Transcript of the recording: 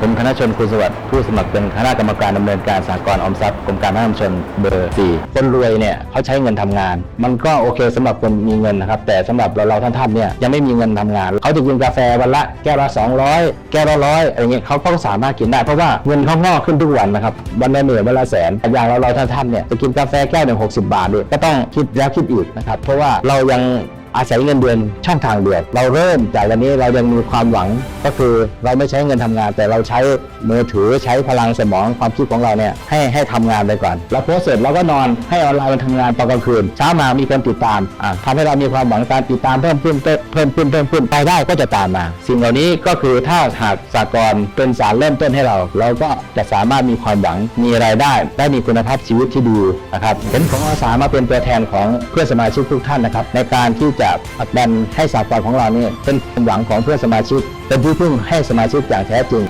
ผมคณะชนคุณสวัสดิ์ผู้สมัครเป็นคณะกรรมการดำเนินการสหกรณ์ออมทรัพย์กรมการพัฒนาชุมชนเบอร์4คนรวยเนี่ยเขาใช้เงินทำงาน มันก็โอเคสำหรับคนมีเงินนะครับ แต่สำหรับเราเราท่านๆเนี่ยยังไม่มีเงินทำงาน เขาจะกินกาแฟวันละแก้วละ200 แก้วละร้อยอะไรเงี้ยเขาก็สามารถกินได้เพราะว่าเงินเขางอกขึ้นทุกวันนะครับวันละหมื่นวันละแสนอย่างเราเราท่านๆเนี่ยจะกินกาแฟแก้วหนึ่งหกสิบาทเนี่ยก็ต้องคิดแล้วคิดอีกนะครับเพราะว่าเรายัง อาศัยเงินเดือนช่องทางเดียวเราเริ่มจากวันนี้เรายังมีความหวังก็คือเราไม่ใช้เงินทำงาน แต่เราใช้มือถือใช้พลังสมองความคิดของเราเนี่ยให้ให้ทำงานไปก่อนเราโพสเสร็จเราก็นอนให้ออนไลน์มันทำงานตอนกลางคืนเช้ามามีคนติดตามอ่าทำให้เรามีความหวังการติดตามเพิ่มขึ้นเพิ่มเติมขึ้นเพิ่มขึ้นรายได้ก็จะตามมา สิ่งเหล่านี้ก็คือถ้าหากสากลเป็นสารเริ่มต้นให้เรา เราก็จะสามารถมีความหวังมีรายได้ได้มีคุณภาพชีวิตที่ดีนะครับผมของอาสามาเป็นตัวแทนของเพื่อนสมาชิกทุกท่านนะครับในการที่จะจะผลักดันให้สากลของเราเนี่ยเป็นความหวังของเพื่อนสมาชิก เป็นที่พึ่งให้สมาชิกอย่างแท้จริง